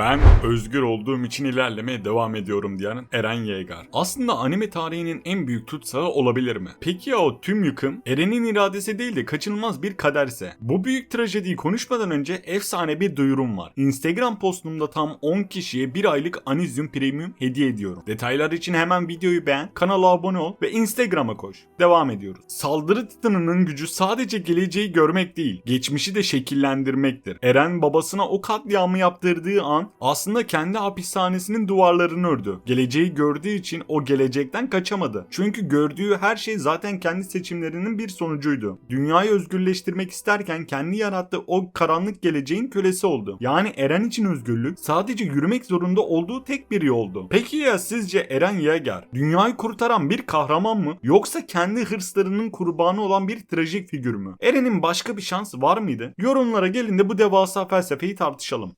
Ben özgür olduğum için ilerlemeye devam ediyorum diyen Eren Yeager. Aslında anime tarihinin en büyük tutsağı olabilir mi? Peki ya o tüm yıkım Eren'in iradesi değil de kaçınılmaz bir kaderse? Bu büyük trajediyi konuşmadan önce efsane bir duyurum var. Instagram postumda tam 10 kişiye bir aylık Anizyum Premium hediye ediyorum. Detaylar için hemen videoyu beğen, kanala abone ol ve Instagram'a koş. Devam ediyoruz. Saldırı titanının gücü sadece geleceği görmek değil, geçmişi de şekillendirmektir. Eren babasına o katliamı yaptırdığı an aslında kendi hapishanesinin duvarlarını ördü. Geleceği gördüğü için o gelecekten kaçamadı. Çünkü gördüğü her şey zaten kendi seçimlerinin bir sonucuydu. Dünyayı özgürleştirmek isterken kendi yarattığı o karanlık geleceğin kölesi oldu. Yani Eren için özgürlük sadece yürümek zorunda olduğu tek bir yoldu. Peki ya sizce Eren Yeager dünyayı kurtaran bir kahraman mı yoksa kendi hırslarının kurbanı olan bir trajik figür mü? Eren'in başka bir şansı var mıydı? Yorumlara gelin de bu devasa felsefeyi tartışalım.